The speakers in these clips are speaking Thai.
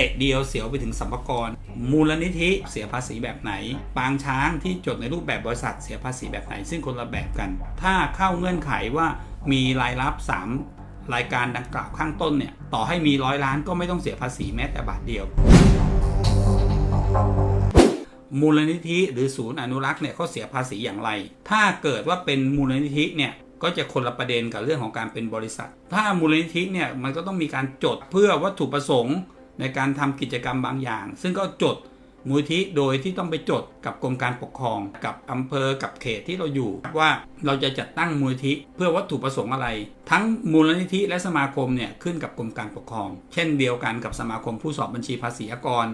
ะเดียวเสียวไปถึงสัมภากระมูลนิธิเสียภาษีแบบไหน ปางช้างที่จดในรูปแบบบริษัทเสียภาษีแบบไหน ซึ่งคนละแบบกัน ถ้าเข้าเงื่อนไขว่ามีรายรับ 3 รายการดังกล่าวข้างต้นเนี่ย ต่อให้มีร้อยล้านก็ไม่ต้องเสียภาษีแม้แต่บาทเดียว มูลนิธิหรือศูนย์อนุรักษ์เนี่ยเขาเสียภาษีอย่างไร ถ้าเกิดว่าเป็นมูลนิธิเนี่ยก็จะคนละประเด็นกับเรื่องของการเป็นบริษัท ถ้ามูลนิธิเนี่ยมันก็ต้องมีการจดเพื่อวัตถุประสงค์ ในการทำกิจกรรมบางอย่าง ซึ่งก็จดมูลนิธิโดยที่ต้องไปจดกับกรมการปกครอง กับอำเภอกับเขตที่เราอยู่ ว่าเราจะจัดตั้งมูลนิธิเพื่อวัตถุประสงค์อะไร ทั้งมูลนิธิและสมาคมเนี่ยขึ้นกับกรมการปกครอง เช่นเดียวกันกับสมาคมผู้สอบบัญชีภาษีอากร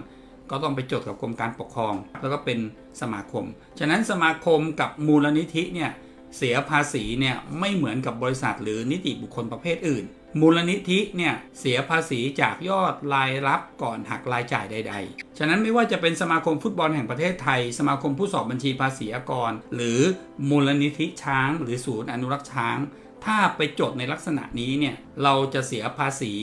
ก็ต้องไปจดกับกรมการปกครอง แล้วก็เป็นสมาคม ฉะนั้นสมาคมกับมูลนิธิเนี่ยเสียภาษีเนี่ยไม่เหมือนกับบริษัทหรือนิติบุคคลประเภทอื่น มูลนิธิเนี่ยเสียภาษีจากยอดรายรับก่อนหักรายจ่ายใด ๆ ฉะนั้นไม่ว่าจะเป็นสมาคมฟุตบอลแห่งประเทศไทย สมาคมผู้สอบบัญชีภาษีอากร หรือมูลนิธิช้าง หรือศูนย์อนุรักษ์ช้าง ถ้าไปจดในลักษณะนี้เนี่ยเราจะเสียภาษี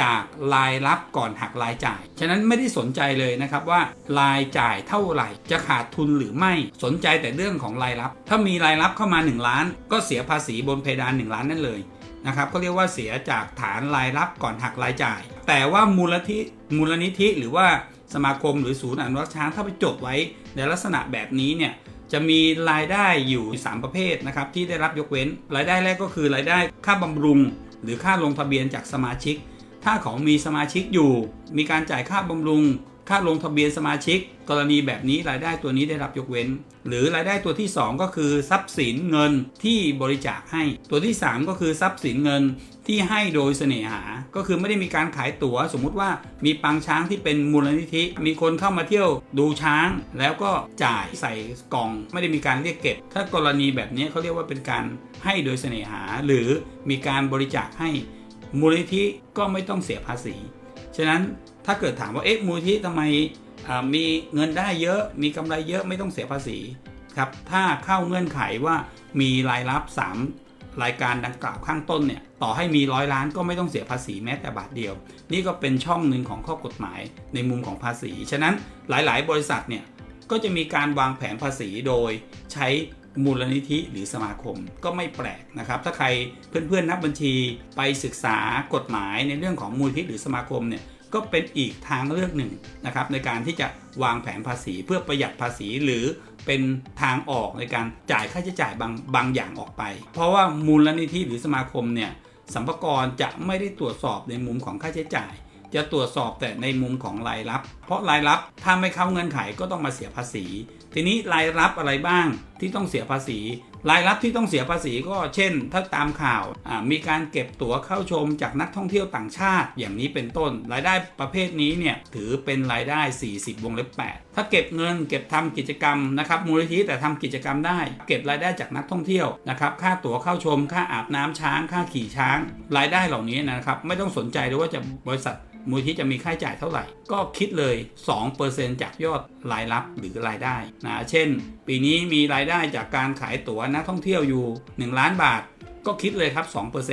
จากรายรับก่อนหักรายจ่าย ฉะนั้นไม่ได้สนใจเลยนะครับว่ารายจ่ายเท่าไหร่ จะขาดทุนหรือไม่ สนใจแต่เรื่องของรายรับ ถ้ามีรายรับเข้ามา 1 ล้าน ก็เสียภาษีบนเพดาน 1 ล้านนั่นเลย นะครับก็เรียกว่าเสียจากฐานรายรับก่อนหักรายจ่าย แต่ว่ามูลนิธิมูลนิธิหรือว่าสมาคมหรือศูนย์อนุรักษ์ช้างถ้าไปจดไว้ในลักษณะแบบนี้เนี่ยจะมีรายได้อยู่ 3 ประเภทนะครับที่ได้รับยกเว้น รายได้แรกก็คือรายได้ค่าบำรุง หรือค่าลงทะเบียนจากสมาชิก ถ้าของมีสมาชิกอยู่ มีการจ่ายค่าบำรุง ค่าลงทะเบียนสมาชิก กรณีแบบนี้รายได้ตัวนี้ได้รับยกเว้น หรือรายได้ตัวที่ 2 ก็คือทรัพย์สินเงินที่บริจาคให้ ตัวที่ 3 ก็คือทรัพย์สินเงินที่ให้โดยเสน่หา ก็คือไม่ได้มีการขายตั๋ว สมมุติว่ามีปางช้างที่เป็นมูลนิธิ มีคนเข้ามาเที่ยวดูช้าง แล้วก็จ่ายใส่กล่อง ไม่ได้มีการเรียกเก็บ ถ้ากรณีแบบนี้เขาเรียกว่าเป็นการให้โดยเสน่หา หรือมีการบริจาคให้มูลนิธิก็ไม่ต้องเสียภาษี ฉะนั้น ถ้าเกิดถามว่าเอ๊ะมูลนิธิทำไมมีเงินได้เยอะมีกำไรเยอะไม่ต้องเสียภาษีครับถ้าเข้าเงื่อนไขว่ามีรายรับ 3 รายการดังกล่าวข้างต้นเนี่ยต่อให้มีร้อยล้านก็ไม่ต้องเสียภาษีแม้แต่บาทเดียว นี่ก็เป็นช่องหนึ่งของข้อกฎหมายในมุมของภาษี ฉะนั้นหลาย ๆ บริษัทเนี่ยก็จะมีการวางแผนภาษีโดยใช้มูลนิธิหรือสมาคมก็ไม่แปลกนะครับ ถ้าใครเพื่อนๆนักบัญชีไปศึกษากฎหมายในเรื่องของมูลนิธิหรือสมาคมเนี่ย ก็เป็นอีกทางเลือกหนึ่งนะครับในการที่จะวางแผนภาษีเพื่อประหยัดภาษีหรือเป็นทางออกในการจ่ายค่าใช้จ่ายบางบางอย่างออกไป เพราะว่ามูลนิธิหรือสมาคมเนี่ยสัมภาระจะไม่ได้ตรวจสอบในมุมของค่าใช้จ่าย จะตรวจสอบแต่ในมุมของรายรับ เพราะรายรับถ้าไม่เข้าเงื่อนไขก็ต้องมาเสียภาษี ทีนี้รายรับอะไรบ้าง ที่ต้องเสียภาษี รายรับที่ต้องเสียภาษีก็เช่น ถ้าตามข่าวมีการเก็บตั๋วเข้าชมจากนักท่องเที่ยวต่างชาติ อย่างนี้เป็นต้น รายได้ประเภทนี้เนี่ยถือเป็นรายได้ 40 วงเล็บ 8 ถ้าเก็บเงินเก็บทำกิจกรรมนะครับมูลนิธิแต่ทำกิจกรรมได้ เก็บรายได้จากนักท่องเที่ยวนะครับค่าตั๋วเข้าชม ค่าอาบน้ำช้าง ค่าขี่ช้าง รายได้เหล่านี้นะครับไม่ต้องสนใจเลยว่าจะบริษัทมูลที่จะมีค่าใช้จ่ายเท่าไหร่ ก็คิดเลย 2%จากยอดรายรับหรือรายได้นะเช่น ปีนี้มีรายได้จากการขายตั๋วนักท่องเที่ยวอยู่ 1 ล้านบาท ก็คิดเลยครับ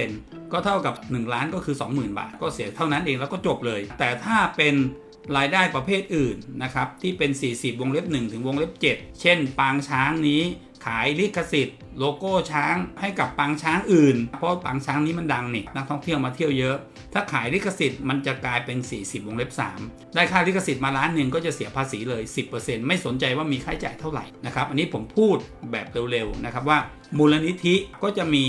2%ก็เท่ากับ 1 ล้านก็คือ 20,000 บาท ก็เสียเท่านั้นเองแล้วก็จบเลย แต่ถ้าเป็นรายได้ประเภทอื่นนะครับที่เป็น 40 วงเล็บ 1 ถึงวงเล็บ 7 เช่น ปางช้างนี้ ขายลิขสิทธิ์ โลโก้ช้างให้กับปางช้างอื่น เพราะปางช้างนี้มันดังนี่นักท่องเที่ยวมาเที่ยวเยอะ ถ้าขายลิขสิทธิ์มันจะกลายเป็น 40 วงเล็บ 3 ได้ค่าลิขสิทธิ์มาล้านหนึ่งก็จะเสียภาษีเลย 10%ไม่สนใจว่ามีค่าใช้จ่ายเท่าไหร่นะครับอันนี้ผมพูดแบบเร็วๆนะครับว่ามูลนิธิก็จะมี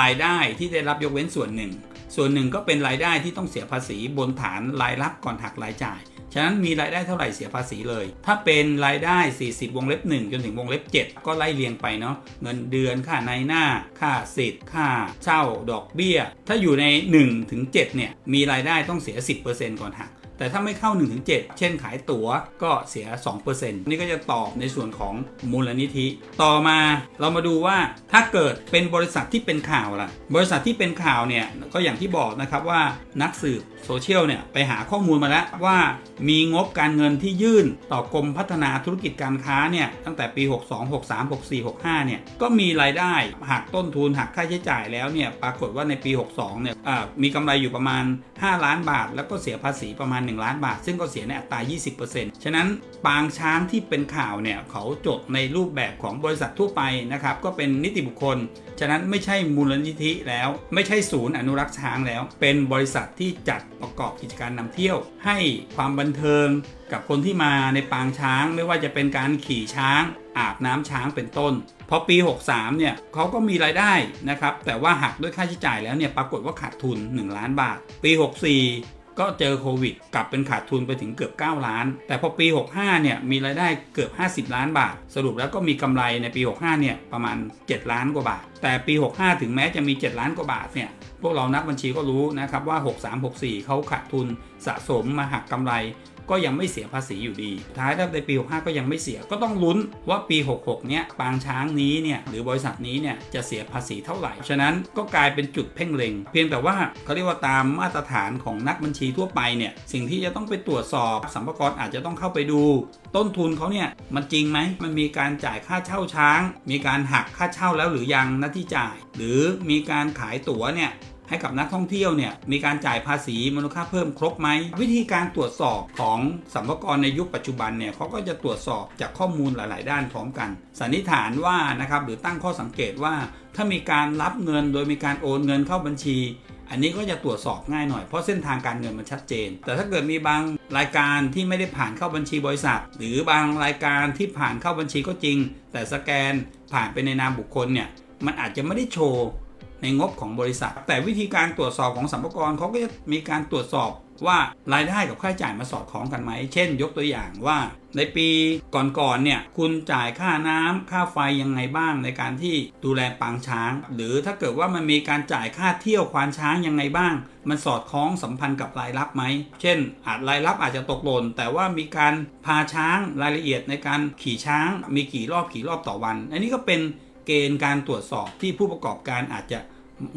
รายได้ที่ได้รับยกเว้นส่วนหนึ่ง ส่วนหนึ่งก็เป็นรายได้ที่ต้องเสียภาษีบนฐานรายรับก่อนหักรายจ่าย ฉะนั้นมีรายได้เท่าไหร่เสียภาษีเลย ถ้าเป็นรายได้ 40 วงเล็บ 1 จนถึงวงเล็บ 7 ก็ไล่เรียงไปเนาะเงินเดือนค่าในหน้า ค่าสิทธิ์ ค่าเช่าดอกเบี้ย ถ้าอยู่ใน1ถึง7เนี่ยมีรายได้ต้องเสีย 10%ก่อนหัก แต่ถ้าไม่เข้า 1-7 เช่นขายตั๋วก็เสีย 2%นี่ก็จะตอบในส่วนของมูลนิธิ ต่อมาเรามาดูว่าถ้าเกิดเป็นบริษัทที่เป็นข่าวล่ะ บริษัทที่เป็นข่าวเนี่ยก็อย่างที่บอกนะครับว่านักสืบโซเชียลเนี่ยไปหาข้อมูลมาแล้วว่ามีงบการเงินที่ยื่นต่อกรมพัฒนาธุรกิจการค้าเนี่ยตั้งแต่ปี 62 63 64 65 เนี่ยก็มีรายได้หักต้นทุนหักค่าใช้จ่ายแล้วเนี่ยปรากฏว่าในปี 62 เนี่ยมีกำไรอยู่ประมาณ 5 ล้านบาท แล้วก็เสียภาษีประมาณ1 ล้านบาท ซึ่งก็เสียในอัตรา 20%ฉะนั้นปางช้างที่เป็นข่าวเนี่ยเขาจดในรูปแบบของบริษัททั่วไปนะครับก็เป็นนิติบุคคล ฉะนั้นไม่ใช่มูลนิธิแล้ว ไม่ใช่ศูนย์อนุรักษ์ช้างแล้ว เป็นบริษัทที่จัดประกอบกิจการนำเที่ยว ให้ความบันเทิงกับคนที่มาในปางช้าง ไม่ว่าจะเป็นการขี่ช้าง อาบน้ำช้างเป็นต้นพอปี 63 เนี่ยเขาก็มีรายได้นะครับแต่ว่าหักด้วยค่าใช้จ่ายแล้วเนี่ยปรากฏว่าขาดทุน 1 ล้านบาท ปี 64 ก็เจอโควิด กลับเป็นขาดทุนไปถึงเกือบ 9 ล้าน แต่พอปี 65 เนี่ย มีรายได้เกือบ 50 ล้านบาท สรุปแล้วก็มีกำไรในปี 65 เนี่ย ประมาณ 7 ล้านกว่าบาท แต่ปี 65 ถึงแม้จะมี 7 ล้านกว่าบาท เนี่ย พวกเรานักบัญชีก็รู้นะครับว่า 63 64 เขาขาดทุนสะสมมาหักกำไร ก็ยังไม่เสียภาษีอยู่ดี ท้ายถ้าในปี65ก็ยังไม่เสีย ก็ต้องลุ้นว่าปี 66 เนี้ยปางช้างนี้เนี่ยหรือบริษัทนี้เนี่ยจะเสียภาษีเท่าไหร่ ฉะนั้นก็กลายเป็นจุดเพ่งเล็ง เพียงแต่ว่าเขาเรียกว่าตามมาตรฐานของนักบัญชีทั่วไปเนี่ยสิ่งที่จะต้องไปตรวจสอบสัมภาระอาจจะต้องเข้าไปดู ต้นทุนเขาเนี่ยมันจริงไหมมันมีการจ่ายค่าเช่าช้าง มีการหักค่าเช่าแล้วหรือยังหน้าที่จ่าย หรือมีการขายตั๋วเนี่ย ให้กับนักท่องเที่ยวเนี่ยมีการจ่ายภาษีมูลค่าเพิ่มครบไหม วิธีการตรวจสอบของสัมภากรในยุคปัจจุบันเนี่ยเขาก็จะตรวจสอบจากข้อมูลหลาย ๆ ด้านพร้อมกัน สันนิษฐานว่านะครับหรือตั้งข้อสังเกตว่าถ้ามีการรับเงินโดยมีการโอนเงินเข้าบัญชี อันนี้ก็จะตรวจสอบง่ายหน่อยเพราะเส้นทางการเงินมันชัดเจน แต่ถ้าเกิดมีบางรายการที่ไม่ได้ผ่านเข้าบัญชีบริษัท หรือบางรายการที่ผ่านเข้าบัญชีก็จริง แต่สแกนผ่านไปในนามบุคคลเนี่ยมันอาจจะไม่ได้โชว์ ในงบของบริษัท แต่วิธีการตรวจสอบของสัมภาระเขาก็จะมีการตรวจสอบว่ารายได้กับค่าใช้จ่ายมาสอดคล้องกันไหม เช่น ยกตัวอย่างว่า ในปีก่อนๆเนี่ยคุณจ่ายค่าน้ำค่าไฟยังไงบ้างในการที่ดูแลปางช้าง หรือถ้าเกิดว่ามันมีการจ่ายค่าเที่ยวควานช้างยังไงบ้าง มันสอดคล้องสัมพันธ์กับรายรับไหม เช่น อาจรายรับอาจจะตกหล่นแต่ว่ามีการพาช้างรายละเอียดในการขี่ช้าง มีกี่รอบกี่รอบต่อวัน อันนี้ก็เป็น เกณฑ์การตรวจสอบที่ผู้ประกอบการอาจจะ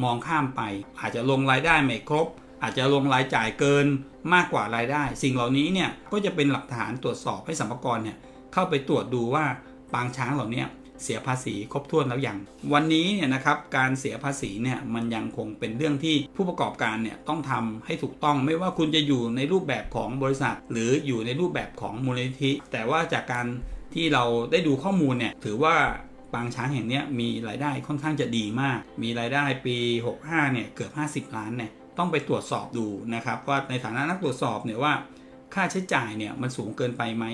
มองข้ามไป อาจจะลงรายได้ไม่ครบ อาจจะลงรายจ่ายเกินมากกว่ารายได้ สิ่งเหล่านี้เนี่ยก็จะเป็นหลักฐานตรวจสอบให้สัมภาระเนี่ยเข้าไปตรวจดูว่าปางช้างเหล่านี้เสียภาษีครบถ้วนแล้วยังวันนี้เนี่ยนะครับการเสียภาษีเนี่ยมันยังคงเป็นเรื่องที่ผู้ประกอบการเนี่ยต้องทำให้ถูกต้องไม่ว่าคุณจะอยู่ในรูปแบบของบริษัท หรืออยู่ในรูปแบบของมูลนิธิ แต่ว่าจากการที่เราได้ดูข้อมูลเนี่ยถือว่า ปางช้างแห่งนี้มีรายได้ค่อนข้างจะดีมาก มีรายได้ปี 65เนี่ยเกือบ 50 ล้านเนี่ยต้องไปตรวจสอบดูนะครับว่าในฐานะนักตรวจสอบเนี่ยว่า ค่าใช้จ่ายเนี่ยมันสูงเกินไปไหม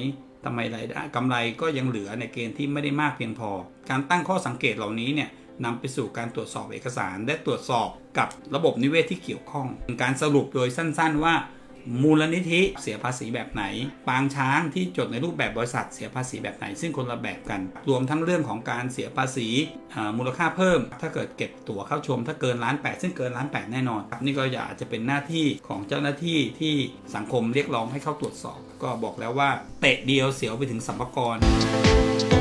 ทำไมรายได้กำไรก็ยังเหลือในเกณฑ์ที่ไม่ได้มากเพียงพอ การตั้งข้อสังเกตเหล่านี้เนี่ยนำไปสู่การตรวจสอบเอกสาร และตรวจสอบกับระบบนิเวศที่เกี่ยวข้อง การสรุปโดยสั้น ๆ ว่า มูลนิธิเสียภาษีแบบไหน ปางช้างที่จดในรูปแบบบริษัทเสียภาษีแบบไหน ซึ่งคนละแบบกัน รวมทั้งเรื่องของการเสียภาษีมูลค่าเพิ่ม ถ้าเกิดเก็บตั๋วเข้าชม ถ้าเกินล้านแปดซึ่งเกินล้านแปดแน่นอนนี่ก็อยากจะเป็นหน้าที่ของเจ้าหน้าที่ที่สังคมเรียกร้องให้เข้าตรวจสอบ ก็บอกแล้วว่าเตะเดียวเสียวไปถึงสัมภาระ